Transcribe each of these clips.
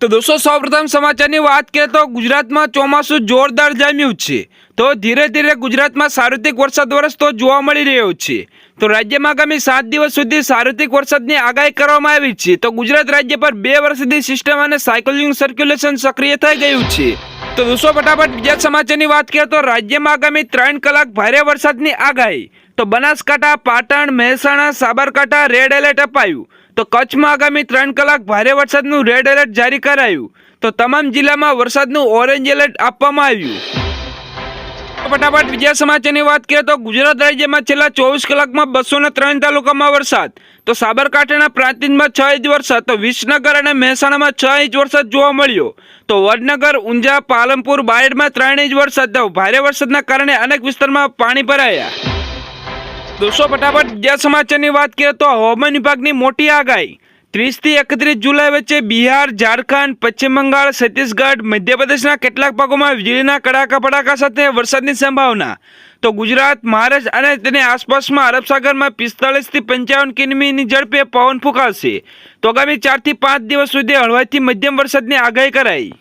તો દોસ્તો સૌપ્રથમ સમાચારની વાત કરીએ તો ગુજરાતમાં ચોમાસું જોરદાર જામ્યું છે. તો ધીરે ધીરે ગુજરાતમાં સાર્વત્રિક વરસાદ વરસતો જોવા મળી રહ્યો છે. તો રાજ્યમાં આગામી સાત દિવસ સુધી સાર્વત્રિક વરસાદની આગાહી કરવામાં આવી છે. તો ગુજરાત રાજ્ય પર બે વર્ષ સુધી સિસ્ટમ અને સાયકલિંગ સર્ક્યુલેશન સક્રિય થઈ ગયું છે. તો દોસ્તો, ફટાફટ બીજા સમાચારની વાત કરીએ તો રાજ્યમાં આગામી ત્રણ કલાક ભારે વરસાદની આગાહી. તો બનાસકાંઠા, પાટણ, મહેસાણા, સાબરકાંઠા રેડ એલર્ટ અપાયું. તો કચ્છમાં આગામી ત્રણ કલાક ભારે વરસાદનું રેડ એલર્ટ જારી કરાયું. તો તમામ જિલ્લામાં વરસાદનું ઓરેન્જ એલર્ટ આપવામાં આવ્યું. ફટાફટ બીજા સમાચારની વાત કરીએ તો ગુજરાત રાજ્યમાં છેલ્લા ચોવીસ કલાકમાં બસો ને ત્રણ તાલુકામાં વરસાદ. તો સાબરકાંઠાના પ્રાંતિજમાં છ ઇંચ વરસાદ, તો વિસનગર અને મહેસાણામાં છ ઇંચ વરસાદ જોવા મળ્યો. તો વડનગર, ઊંઝા, પાલનપુર, બાયડમાં ત્રણ ઇંચ વરસાદ ભારે વરસાદના કારણે અનેક વિસ્તારમાં પાણી ભરાયા. દોસ્તો, ફટાફટ બીજા સમાચારની વાત કરીએ તો હવામાન વિભાગની મોટી આગાહી. ત્રીસથી એકત્રીસ જુલાઈ વચ્ચે બિહાર, ઝારખંડ, પશ્ચિમ બંગાળ, છત્તીસગઢ, મધ્યપ્રદેશના કેટલાક ભાગોમાં વીજળીના કડાકા પડાકા સાથે વરસાદની સંભાવના. તો ગુજરાત, મહારાષ્ટ્ર અને તેની આસપાસમાં અરબ સાગરમાં પિસ્તાળીસથી પંચાવન કિમીની ઝડપે પવન ફૂંકાશે. તો આગામી ચારથી પાંચ દિવસ સુધી હળવાથી મધ્યમ વરસાદની આગાહી કરાઈ.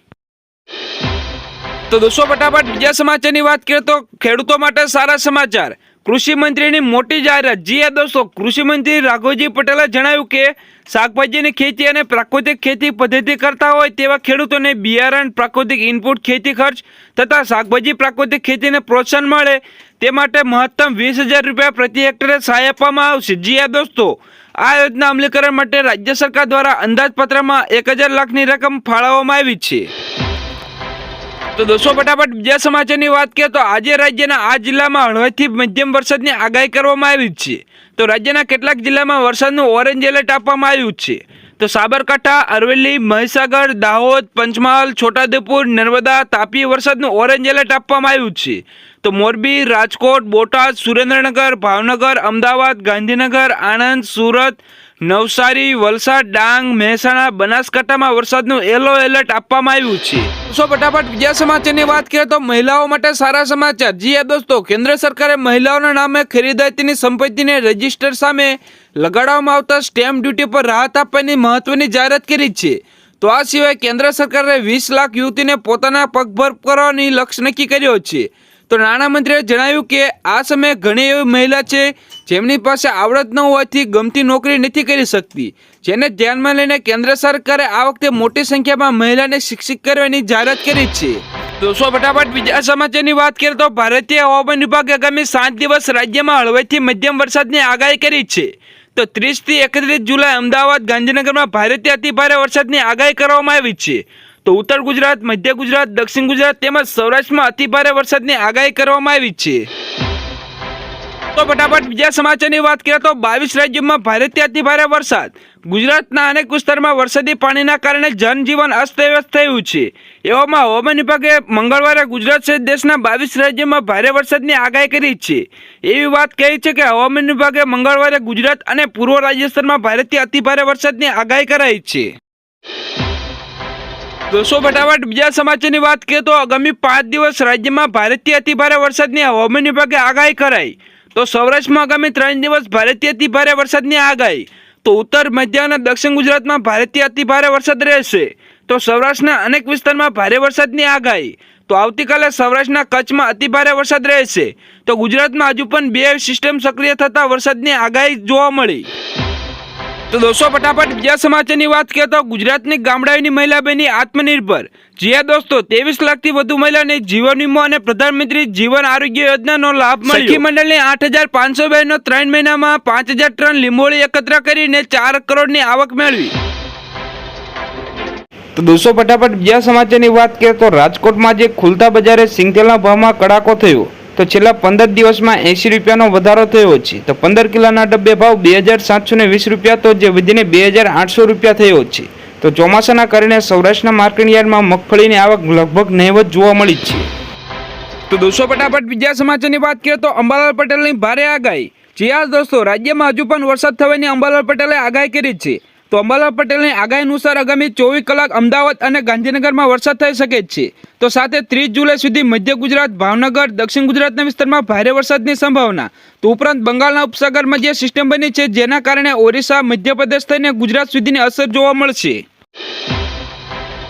તો દોસ્તો, ફટાફટ બીજા સમાચારની વાત કરીએ તો ખેડૂતો માટે સારા સમાચાર. કૃષિ મંત્રીની મોટી જાહેરાત. જી હા દોસ્તો કૃષિ મંત્રી રાઘવજી પટેલે જણાવ્યું કે શાકભાજીની ખેતી અને પ્રાકૃતિક ખેતી પદ્ધતિ કરતા હોય તેવા ખેડૂતોને બિયારણ, પ્રાકૃતિક ઇનપુટ ખેતી ખર્ચ તથા શાકભાજી પ્રાકૃતિક ખેતીને પ્રોત્સાહન મળે તે માટે મહત્તમ વીસ હજાર રૂપિયા પ્રતિ હેક્ટરે સહાય આપવામાં આવશે. જી આ દોસ્તો, આ યોજના અમલીકરણ માટે રાજ્ય સરકાર દ્વારા અંદાજપત્રમાં એક હજાર લાખની રકમ ફાળવવામાં આવી છે. તો દોસ્તો ફટાફટ બીજા સમાચારની વાત કરીએ તો આજે રાજ્યના આ જિલ્લામાં હળવાથી મધ્યમ વરસાદની આગાહી કરવામાં આવી છે. તો રાજ્યના કેટલાક જિલ્લામાં વરસાદનું ઓરેન્જ એલર્ટ આપવામાં આવ્યું છે. તો સાબરકાંઠા, અરવલ્લી, મહીસાગર, દાહોદ, પંચમહાલ, છોટાઉદેપુર, નર્મદા, તાપી વરસાદનું ઓરેન્જ એલર્ટ આપવામાં આવ્યું છે. તો મોરબી, રાજકોટ, બોટાદ, સુરેન્દ્રનગર, ભાવનગર, અમદાવાદ, ગાંધીનગર, આણંદ, સુરત નવસારી, વલસાડ, ડાંગ, મહેસાણા, બનાસકાંઠામાં વરસાદનું યલો એલર્ટ આપવામાં આવ્યું છે. દોસ્તો ફટાફટ બીજા સમાચારની વાત કરીએ તો મહિલાઓ માટે સારા સમાચાર. જી હા દોસ્તો, કેન્દ્ર સરકારે મહિલાઓના નામે ખરીદાતીની સંપત્તિને રજિસ્ટર સામે લગાડવામાં આવતા સ્ટેમ્પ ડ્યુટી પર રાહત આપવાની મહત્વની જાહેરાત કરી છે. તો આ સિવાય કેન્દ્ર સરકારે વીસ લાખ યુવતીને પોતાના પગભર કરવાની લક્ષ્ય નક્કી કર્યો છે. તો નાણામંત્રીએ જણાવ્યું કે આ સમયે ઘણી એવી મહિલા છે, જેમની પાસે આવડત ન હોવાથી ગમતી નોકરી નથી કરી શકતી. જેને ધ્યાનમાં લઈને કેન્દ્ર સરકારે આ વખતે મોટી સંખ્યામાં મહિલાને શિક્ષિત કરવાની જાહેરાત કરી છે. દોસ્તો ફટાફટ બીજા સમાચારની વાત કરીએ તો ભારતીય હવામાન વિભાગે આગામી સાત દિવસ રાજ્યમાં હળવેથી મધ્યમ વરસાદની આગાહી કરી છે. તો ત્રીસથી એકત્રીસ જુલાઈ અમદાવાદ ગાંધીનગરમાં ભારેથી અતિભારે વરસાદની આગાહી કરવામાં આવી છે. તો ઉત્તર ગુજરાત, મધ્ય ગુજરાત, દક્ષિણ ગુજરાત તેમજ સૌરાષ્ટ્રમાં અતિ ભારે વરસાદની આગાહી કરવામાં આવી છે. તો ફટાફટ બીજા સમાચારની વાત કરીએ તો બાવીસ રાજ્યોમાં ભારેથી અતિ ભારે વરસાદ. ગુજરાતના અનેક વિસ્તારમાં વરસાદી પાણીના કારણે જનજીવન અસ્તવ્યસ્ત થયું છે. એવામાં હવામાન વિભાગે મંગળવારે ગુજરાત સહિત દેશના બાવીસ રાજ્યોમાં ભારે વરસાદની આગાહી કરી છે. એવી વાત કહી છે કે હવામાન વિભાગે મંગળવારે ગુજરાત અને પૂર્વ રાજસ્થાનમાં ભારેથી અતિ ભારે વરસાદની આગાહી કરાઈ છે. દોસ્તો, ફટાફટ બીજા સમાચારની વાત કરીએ તો આગામી પાંચ દિવસ રાજ્યમાં ભારેથી અતિ ભારે વરસાદની હવામાન વિભાગે આગાહી કરાઈ. તો સૌરાષ્ટ્રમાં આગામી ત્રણ દિવસ ભારેથી અતિ ભારે વરસાદની આગાહી. તો ઉત્તર, મધ્ય અને દક્ષિણ ગુજરાતમાં ભારેથી અતિ ભારે વરસાદ રહેશે. તો સૌરાષ્ટ્રના અનેક વિસ્તારમાં ભારે વરસાદની આગાહી. તો આવતીકાલે સૌરાષ્ટ્રના કચ્છમાં અતિ ભારે વરસાદ રહેશે. તો ગુજરાતમાં હજુ પણ બે સિસ્ટમ સક્રિય થતા વરસાદની આગાહી જોવા મળી. તો દોસ્તો ફટાફટ બીજા સમાચારની વાત કરીએ તો ગુજરાતની ગામડાઓની મહિલા બની આત્મનિર્ભર જ્યાં દોસ્તો ત્રેવીસ લાખથી વધુ મહિલાને જીવન વીમો અને પ્રધાનમંત્રી જીવન આરોગ્ય યોજનાનો લાભ મળ્યો. સખી મંડળની આઠ હજાર પાંચસો બહેનો ત્રણ મહિનામાં પાંચ હજાર ટન લીંબોળી એકત્ર કરીને ચાર કરોડની આવક મેળવી. તો દોસ્તો ફટાફટ બીજા સમાચારની વાત કરીએ તો રાજકોટમાં જે ખુલતા બજારે સિંગતેલના ભાવમાં કડાકો થયો. તો છેલ્લા પંદર દિવસમાં એંસી રૂપિયાનો વધારો થયો છે. તો પંદર કિલોના ડબ્બે ભાવ બે હજાર સાતસો ને વીસ રૂપિયા તો જે વધીને બે હજાર આઠસો રૂપિયા થયો છે. તો ચોમાસાના કારણે સૌરાષ્ટ્રના માર્કેટ યાર્ડમાં મગફળીની આવક લગભગ નહીવત જોવા મળી છે. તો દોસ્તો, ફટાફટ બીજા સમાચારની વાત કરીએ તો અંબાલાલ પટેલની ભારે આગાહી. જી હા, દોસ્તો, રાજ્યમાં હજુ પણ વરસાદ થવાની અંબાલાલ પટેલે આગાહી કરી છે. તો અંબાલાલ પટેલની આગાહી અનુસાર આગામી ચોવીસ કલાક અમદાવાદ અને ગાંધીનગરમાં વરસાદ થઈ શકે છે. તો સાથે ત્રીસ જુલાઈ સુધી મધ્ય ગુજરાત, ભાવનગર, દક્ષિણ ગુજરાતના વિસ્તારમાં ભારે વરસાદની સંભાવના. તો ઉપરાંત બંગાળના ઉપસાગરમાં જે સિસ્ટમ બની છે, જેના કારણે ઓરિસ્સા, મધ્યપ્રદેશ થઈને ગુજરાત સુધીની અસર જોવા મળશે.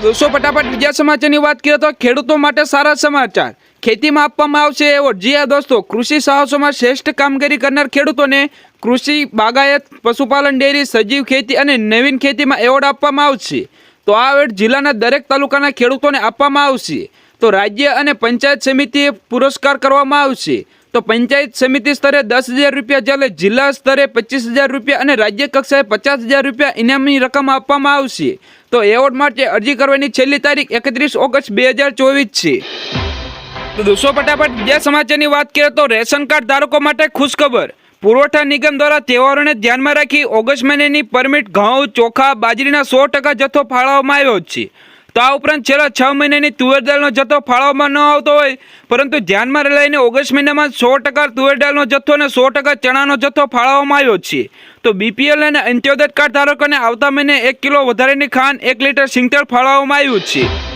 દોસ્તો, ફટાફટ બીજા સમાચારની વાત કરીએ તો ખેડૂતો માટે સારા સમાચાર. ખેતીમાં આપવામાં આવશે એવોર્ડ જી હા દોસ્તો, કૃષિ સાહસોમાં શ્રેષ્ઠ કામગીરી કરનાર ખેડૂતોને કૃષિ બાગાયત, પશુપાલન, ડેરી, સજીવ ખેતી અને નવીન ખેતીમાં એવોર્ડ આપવામાં આવશે. તો આ એવોર્ડ જિલ્લાના દરેક તાલુકાના ખેડૂતોને આપવામાં આવશે. તો રાજ્ય અને પંચાયત સમિતિએ પુરસ્કાર કરવામાં આવશે. તો પંચાયત સમિતિ સ્તરે દસ હજાર રૂપિયા, જ્યારે જિલ્લા સ્તરે પચીસ હજાર રૂપિયા અને રાજ્ય કક્ષાએ પચાસ હજાર રૂપિયા ઇનામની રકમ આપવામાં આવશે. તો એવોર્ડ માટે અરજી કરવાની છેલ્લી તારીખ એકત્રીસ ઓગસ્ટ બે હજાર ચોવીસ છે. તો દોસ્તો ફટાફટ બીજા સમાચારની વાત કરીએ તો રેશન કાર્ડ ધારકો માટે ખુશખબર. પુરવઠા નિગમ દ્વારા તહેવારોને ધ્યાનમાં રાખી ઓગસ્ટ મહિનાની પરમિટ ઘઉં, ચોખા, બાજરીના સો ટકા જથ્થો ફાળવવામાં આવ્યો છે. તો આ ઉપરાંત છેલ્લા છ મહિનાની તુવેર દાળનો જથ્થો ફાળવવામાં ન આવતો હોય, પરંતુ ધ્યાનમાં લઈને ઓગસ્ટ મહિનામાં સો ટકા તુવેર દાળનો જથ્થો અને સો ટકા ચણાનો જથ્થો ફાળવવામાં આવ્યો છે. તો બીપીએલ અને અંત્યોદય કાર્ડ ધારકોને આવતા મહિને એક કિલો વધારેની ખાંડ, એક લીટર સિંગતેલ ફાળવવામાં આવ્યું છે.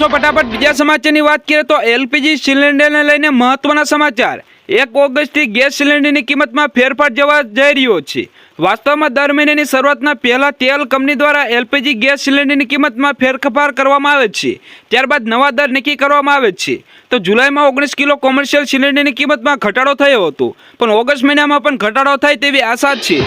તો ફટાફટ બીજા સમાચારની વાત કરીએ તો એલપીજી સિલિન્ડરને લઈને મહત્વના સમાચાર. એક ઓગસ્ટથી ગેસ સિલિન્ડરની કિંમતમાં ફેરફાર જવા જઈ રહ્યો છે. વાસ્તવમાં દર મહિનાની શરૂઆતના પહેલાં તેલ કંપની દ્વારા એલપીજી ગેસ સિલિન્ડરની કિંમતમાં ફેરફાર કરવામાં આવે છે. ત્યારબાદ નવા દર નક્કી કરવામાં આવે છે. તો જુલાઈમાં ઓગણીસ કિલો કોમર્શિયલ સિલિન્ડરની કિંમતમાં ઘટાડો થયો હતો. પણ ઓગસ્ટ મહિનામાં પણ ઘટાડો થાય તેવી આશા છે.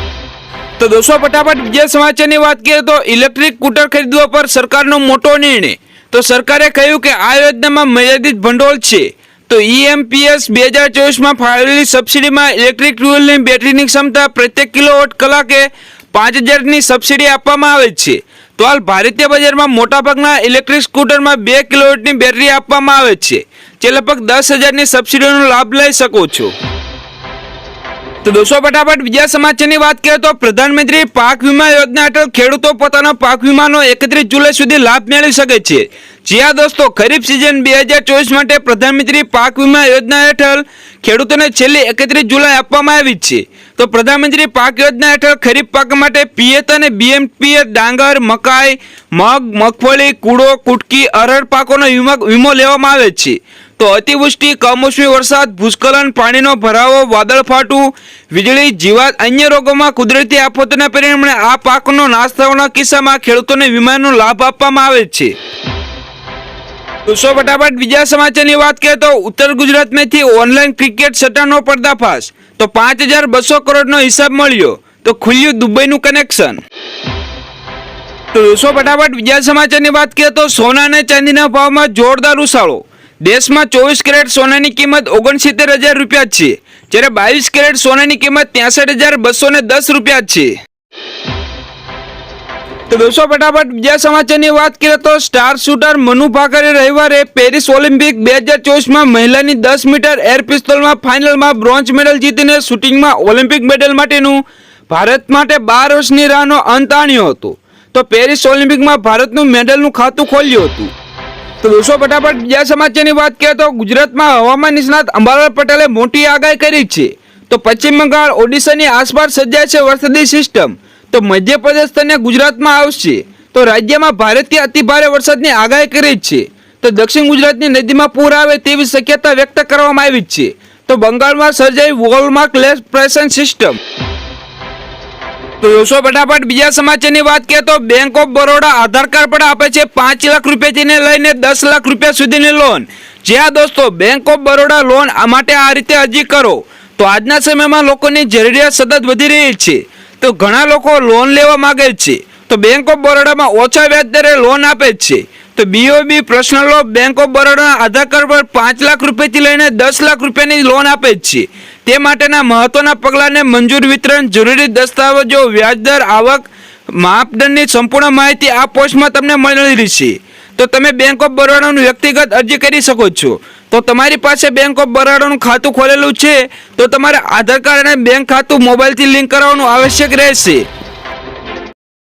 તો દોસ્તો, ફટાફટ બીજા સમાચારની વાત કરીએ તો ઇલેક્ટ્રિક સ્કૂટર ખરીદવા પર સરકારનો મોટો નિર્ણય. તો સરકારે કહ્યું કે આ યોજનામાં મર્યાદિત ભંડોળ છે. તો ઈએમપીએસ બે હજાર ચોવીસમાં ફાળવેલી સબસિડીમાં ઇલેક્ટ્રિક ટ્યુબવેલની બેટરીની ક્ષમતા પ્રત્યેક કિલોવોટ કલાકે પાંચ હજારની સબસિડી આપવામાં આવે છે. તો હાલ ભારતીય બજારમાં મોટાભાગના ઇલેક્ટ્રિક સ્કૂટરમાં બે કિલોવોટની બેટરી આપવામાં આવે છે. જે લગભગ દસ હજારની સબસિડીનો લાભ લઈ શકો છો. તો દોસ્તો, ફટાફટ બીજા સમાચારની વાત કરીએ તો પ્રધાનમંત્રી પાક વીમા યોજના હેઠળ ખેડૂતો પોતાના પાક વીમાનો એકત્રીસ જુલાઈ સુધી લાભ મેળવી શકે છે. જ્યાં દોસ્તો, ખરીફ સિઝન બે હજાર ચોવીસ માટે પ્રધાનમંત્રી પાક વીમા યોજના હેઠળ ખેડૂતોને છેલ્લી એકત્રીસ જુલાઈ આપવામાં આવી છે. તો પ્રધાનમંત્રી પાક યોજના હેઠળ ખરીફ પાક માટે પિયત અને બીએમપીએસ ડાંગર, મકાઈ, મગ, મગફળી, કૂડો, કુટકી, અરડ પાકોનો વીમો લેવામાં આવે છે. તો અતિવૃષ્ટિ, કમોસમી વરસાદ, ભૂસ્ખલન, પાણીનો ભરાવો, વાદળ ફાટવું વીજળી, જીવાત, અન્ય રોગોમાં કુદરતી આફતોના પરિણામે આ પાકનો નાશ થવાના કિસ્સામાં ખેડૂતોને વીમાનો લાભ આપવામાં આવે છે. દોસ્તો ફટાફટ બીજા સમાચારની વાત કરીએ તો ઉત્તર ગુજરાતમાંથી ઓનલાઈન ક્રિકેટ સટ્ટાનો પર્દાફાશ. તો પાંચ હજાર બસો કરોડનો હિસાબ મળ્યો. તો ખુલ્યું દુબઈનું કનેક્શન. તો દોસ્તો, ફટાફટ બીજા સમાચારની વાત કરીએ તો સોના અને ચાંદીના ભાવમાં જોરદાર ઉછાળો. દેશમાં ચોવીસ કેરેટ સોનાની કિંમત ઓગણસિત્તેર હજાર રૂપિયા છે. જ્યારે બાવીસ કેરેટ સોનાની કિંમત ત્યાસઠ હજાર બસો ને દસ રૂપિયા છે. તો દોસ્તો, ફટાફટ બીજા સમાચારની વાત કરીએ તો સ્ટાર શૂટર મનુ ભાકરે રવિવારે પેરિસ ઓલિમ્પિક બે હજાર ચોવીસમાં મહિલાની દસ મીટર એર પિસ્તોલમાં ફાઇનલમાં બ્રોન્ઝ મેડલ જીતીને શૂટિંગમાં ઓલિમ્પિક મેડલ માટેનું ભારત માટે બાર વર્ષની રાહનો અંત આણ્યો હતો. તો પેરિસ ઓલિમ્પિકમાં ભારતનું મેડલનું ખાતું ખોલ્યું હતું. તો દોસ્તો ફટાફટ બીજા સમાચારની વાત કરીએ તો ગુજરાતમાં હવામાન નિષ્ણાત અંબાલાલ પટેલે મોટી આગાહી કરી છે. તો પશ્ચિમ બંગાળ, ઓડિશાની આસપાસ સર્જાય છે વરસાદી સિસ્ટમ. તો મધ્યપ્રદેશ અને ગુજરાતમાં આવશે. તો રાજ્યમાં ભારેથી અતિભારે વરસાદની આગાહી કરી છે. તો દક્ષિણ ગુજરાતની નદીમાં પૂર આવે તેવી શક્યતા વ્યક્ત કરવામાં આવી છે. તો બંગાળમાં સર્જાઈ વોલમાર્ક લેસ પ્રેશન સિસ્ટમ. તો દોસ્તો ફટાફટ બીજા સમાચારની વાત કરીએ તો bank of Baroda Aadhaar card પણ આપે છે પાંચ લાખ રૂપિયાથી લઈને દસ લાખ રૂપિયા સુધીની લોન જ્યાં દોસ્તો બેંક ઓફ બરોડા લોન આ માટે આ રીતે અરજી કરો. તો આજના સમયમાં લોકોની જરૂરિયાત સતત વધી રહી છે. તો ઘણા લોકો લોન લેવા માગે છે. તો બેંક ઓફ બરોડામાં ઓછા વ્યાજ દરે લોન આપે છે. તો BOB personal loan bank of બરોડાના Aadhaar card પર પાંચ લાખ રૂપિયાથી લઈને દસ લાખ રૂપિયાની લોન આપે છે. તે માટેના મહત્વના પગલાંને મંજૂર વિતરણ, જરૂરી દસ્તાવેજો, વ્યાજદર, આવક, માપદંડની સંપૂર્ણ માહિતી આ પોસ્ટમાં તમને મળેલી રહેશે. તો તમે બેંક ઓફ બરોડાનું વ્યક્તિગત અરજી કરી શકો છો. તો તમારી પાસે બેંક ઓફ બરોડાનું ખાતું ખોલેલું છે, તો તમારે આધાર કાર્ડ અને બેંક ખાતું મોબાઈલથી લિંક કરાવવાનું આવશ્યક રહેશે.